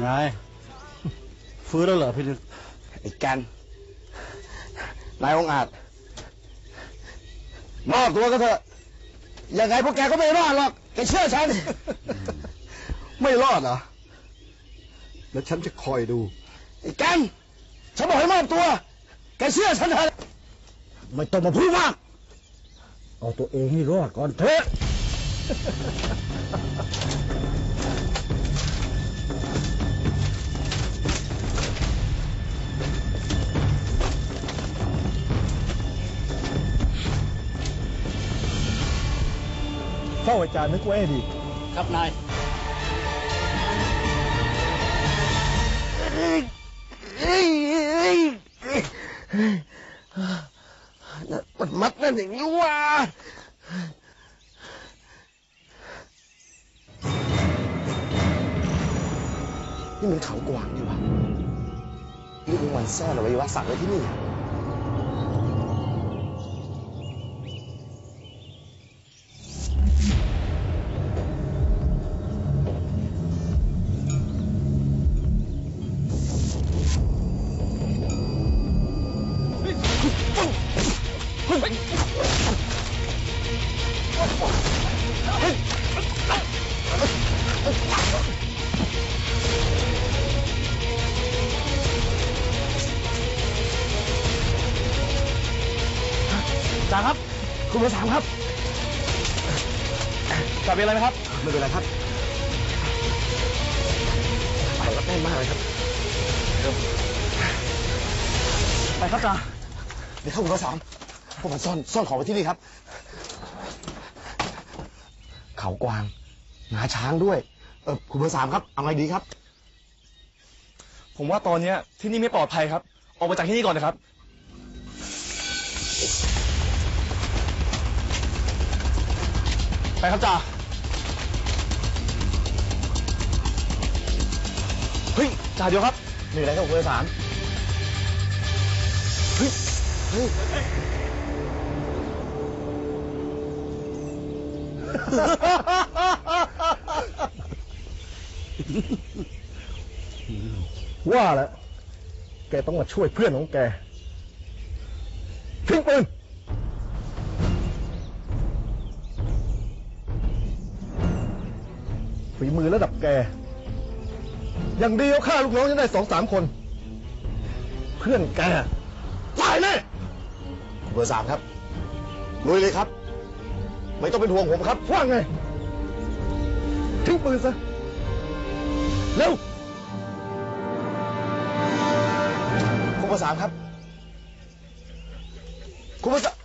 ไง ฟื้นแล้วเหรอพี่นึกไอ้กันนายองค์อาจมอบตัวก็เถอะ ยังไงพวกแกก็ไม่รอดหรอก แกเชื่อฉัน ไม่รอดเหรอ แล้วฉันจะคอยดู ไอ้กัน ฉันบอกให้มอบตัว แกเชื่อฉันเถอะ ไม่ต้องมาพูดมาก เอาตัวเองให้รอดก่อนเถอะ เฝ้าอาจารย์นึกไว้ให้ดี ครับนาย มันมัดนั่นอย่างนี้ว่านี่มันเขากวางนี่หวะนี่เป็นวันซ่อนอวัยวะสัตว์ไว้ที่นี่ คุณมาสามครับจ่าเป็นอะไรไหมครับ ไม่เป็นไรครับไปรับแน่นมากเลยครับ ไปครับจ่าเดี๋ยวเข้าคุณมาสามพวกมันซ่อนซ่อนของไว้ที่นี่ครับ เขากวางงาช้างด้วย เออคุณเบอร์สามครับเอาไงดีครับ ผมว่าตอนเนี้ยที่นี่ไม่ปลอดภัยครับ ออกไปจากที่นี่ก่อนนะครับ ครับจ่า เฮ้ยจ่าเดี๋ยวครับมีอะไรครับคุณเบอร์สามเฮ้ย เฮ้ย ว่าแล้ว แกต้องมาช่วยเพื่อนของแก ทิ้งปืน ฝีมือระดับแก อย่างเดียวฆ่าลูกน้องจะได้สองสามคน เพื่อนแกตายแน่คุณเบอร์สามครับลุยเลยครับ ไม่ต้องเป็นห่วงผมครับว่าไง ทิ้งปืนซะ เร็วคุณเบอร์สามครับ คุณเบอร์สาม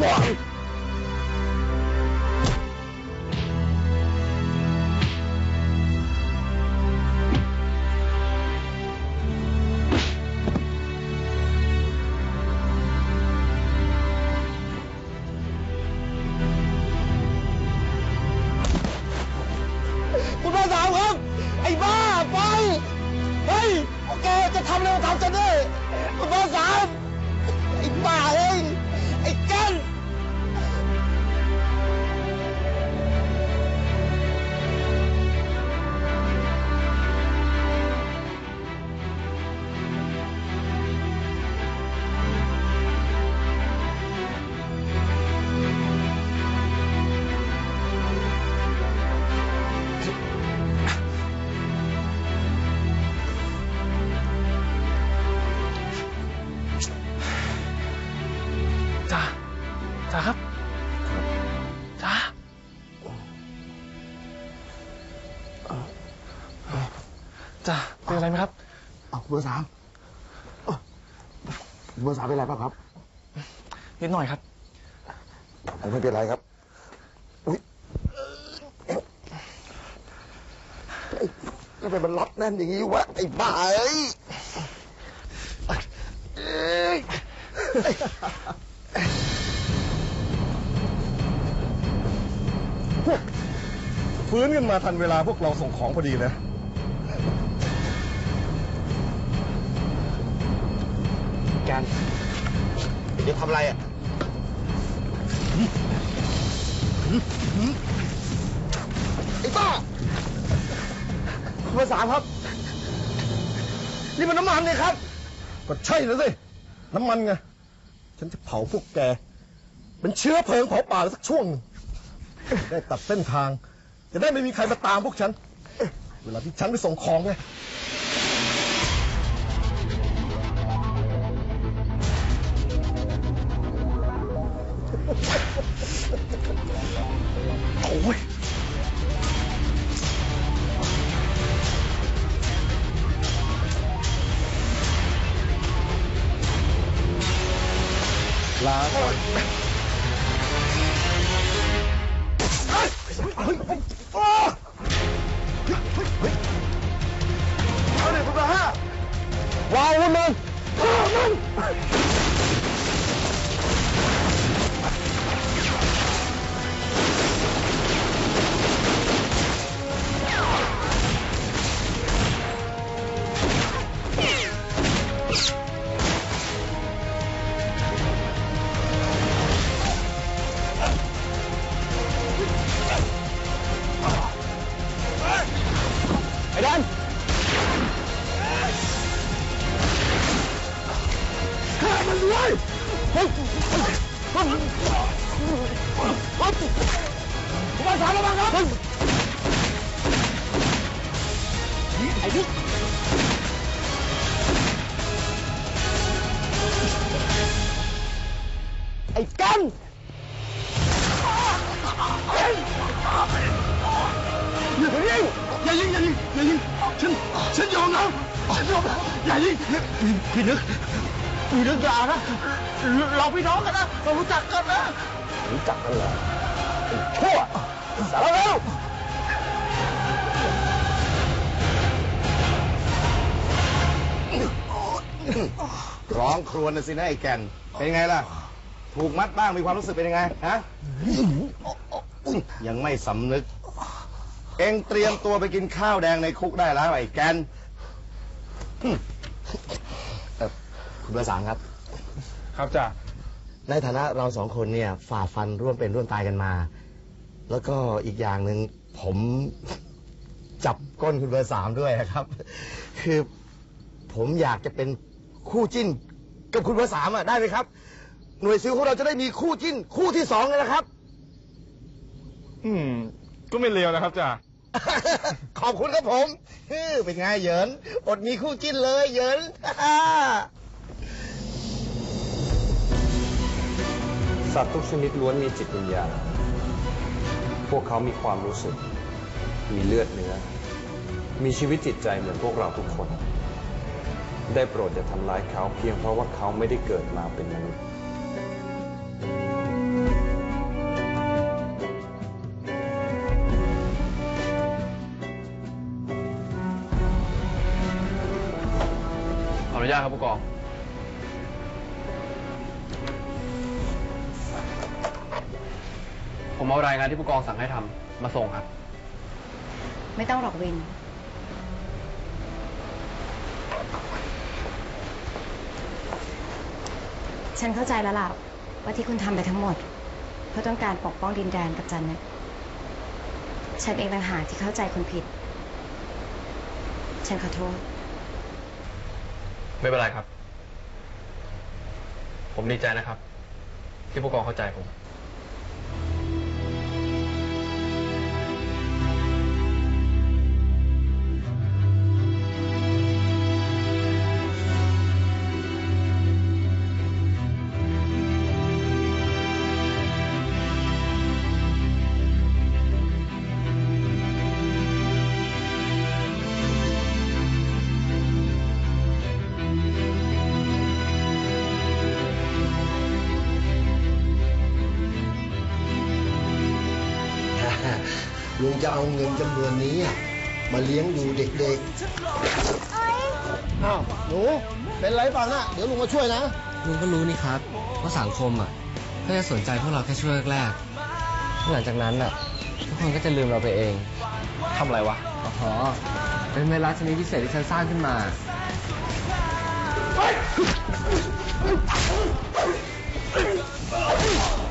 ว้าวคุณพ่อสาครับไอ้บ้าไปเฮ้ยพวกแกจะทำอะไรมาทำฉันเนี่ยคุณพ่อสาวไอ้บ้าเฮ้ย จ่าครับจ่าจ่าเป็นอะไรไหมครับเอาเบอร์สามเอ้าเบอร์สามเป็นไรบ้างครับ นิดหน่อยครับ ผมไม่เป็นไรครับอุ๊ยทำไมมันล็อกแน่นอย่างนี้วะไอ้บ้าเอ้ย เอ้ยฟื้นขึ้นมาทันเวลาพวกเราส่งของพอดีเลยกันเดี๋ยวทำอะไรอะ ไอ้บ้าคุณภาษาครับ นี่มันน้ำมันเลยครับ ก็ใช่นะสิ น้ำมันไง ฉันจะเผาพวกแก เป็นเชื้อเพลิงเผาป่าสักช่วงหนึ่ง ได้ตัดเส้นทาง จะได้ไม่มีใครมาตามพวกฉัน เวลาที่ฉันไปส่งของไง โอ้ยลา ก่อนเอาเลยคุณภาษาวาวมึงฆ่ามัน คุณภาระวังครับไอ้นี่ไอ้กันอย่ายิงอย่ายิงอย่ายิงอย่ายิงฉันฉันยอมแล้วฉันยอมแล้วอย่ายิงพี่นึกพี่นึกอย่านะเราพี่น้องกันนะเรารู้จักกันนะรู้จักกันเหรอชั่ว สารเลวร้องครวญนะสินะไอ้แก่น เป็นไงล่ะ ถูกมัดบ้างมีความรู้สึกเป็นยังไงฮะยังไม่สำนึก เองเตรียมตัวไปกินข้าวแดงในคุกได้แล้วไอ้แกนเอ่อคุณประสานครับ ครับจ่าในฐานะเราสองคนเนี่ย ฝ่าฟันร่วมเป็นร่วมตายกันมา แล้วก็อีกอย่างหนึ่งผมจับก้นคุณเบอร์สามด้วยนะครับ คือผมอยากจะเป็นคู่จิ้น กับคุณเบอร์สามอะได้ไหมครับ หน่วยซิลของเราจะได้มีคู่จิ้น คู่ที่สองเลยนะครับ อืม ก็ไม่เลวนะครับจ่า ขอบคุณครับผมเฮ้อเป็นไงเหยินอดมีคู่จิ้นเลยเหยิน สัตว์ทุกชนิดล้วนมีจิตวิญญาณพ วกเขามีความรู้สึก มีเลือดเนื้อ มีชีวิตจิตใจเหมือนพวกเราทุกคน ได้โปรดอย่าทำร้ายเขาเพียงเพราะว่าเขาไม่ได้เกิดมาเป็นมนุษย์ขออนุญาตครับผู้กอง ผมเอารายงานที่ผู้กองสั่งให้ทำมาส่งครับ ไม่ต้องหรอกวิน ฉันเข้าใจแล้วล่ะว่าที่คุณทำไปทั้งหมด เพื่อต้องการปกป้องดินแดนกับจันเนี่ยฉันเองต่างหากที่เข้าใจคุณผิด ฉันขอโทษ ไม่เป็นไรครับ ผมดีใจนะครับ ที่ผู้กองเข้าใจผม ลุงจะเอาเงินจำนวนนี้อะมาเลี้ยงดูเด็กๆ อ้าวหนูเป็นไรเปล่านะเดี๋ยวลุงมาช่วยนะ ลุงก็รู้นี่ครับว่าสังคมอะก็จะสนใจพวกเราแค่ช่วงแรกๆหลังจากนั้นอะทุกคนก็จะลืมเราไปเองทำอะไรวะอ๋อเป็นไวรัสชนิดพิเศษที่ฉันสร้างขึ้นมาเ